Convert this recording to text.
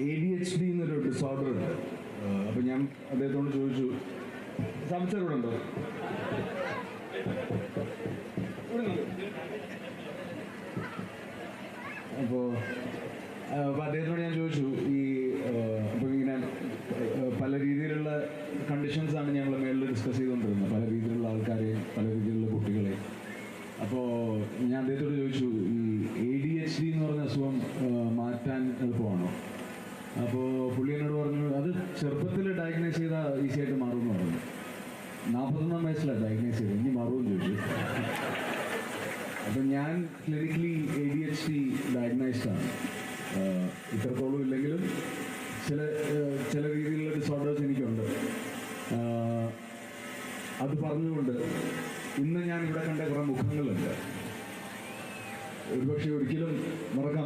A D H D എന്നൊരു disorder ഉണ്ട്. അപ്പം ഞാൻ അദ്ദേഹത്തോട് ചോദിച്ചു സംശയം ഇവിടെ ഉണ്ടോ അപ്പോൾ അപ്പോൾ അദ്ദേഹത്തോട് ഞാൻ ചോദിച്ചു ഈ അപ്പോൾ ഇങ്ങനെ പല രീതിയിലുള്ള കണ്ടീഷൻസ് ആണ് ഞങ്ങൾ മേളിൽ ഡിസ്കസ് ചെയ്തുകൊണ്ടിരുന്നത്. പല രീതിയിലുള്ള ആൾക്കാരെയും പല രീതിയിലുള്ള കുട്ടികളെ. അപ്പോൾ ഞാൻ അദ്ദേഹത്തോട് ചോദിച്ചു ഈ എ ഡി എച്ച് ഡി എന്ന് പറഞ്ഞ അസുഖം മാറ്റാൻ എളുപ്പമാണോ? അപ്പോൾ പുള്ളി എന്നോട് പറഞ്ഞു അത് ചെറുപ്പത്തിൽ ഡയഗ്നോസ് ചെയ്താൽ ഈസി ആയിട്ട് മാറുമെന്ന് പറഞ്ഞു. നാൽപ്പത്തൊന്നാം വയസ്സിലാണ് ഡയഗ്നൈസ് ചെയ്തത് ഇനി മാറുമെന്ന് ചോദിച്ചു. അപ്പം ഞാൻ clinically A D H D ആണ്. ഇത്രത്തോളം ഇല്ലെങ്കിലും ചില ചില രീതിയിലുള്ള ഡിസോർഡേഴ്സ് എനിക്കുണ്ട്. അത് പറഞ്ഞുകൊണ്ട് ഇന്ന് ഞാൻ ഇവിടെ കണ്ട കുറേ മുഖങ്ങളുണ്ട്. ഒരുപക്ഷെ ഒരിക്കലും മറക്കാൻ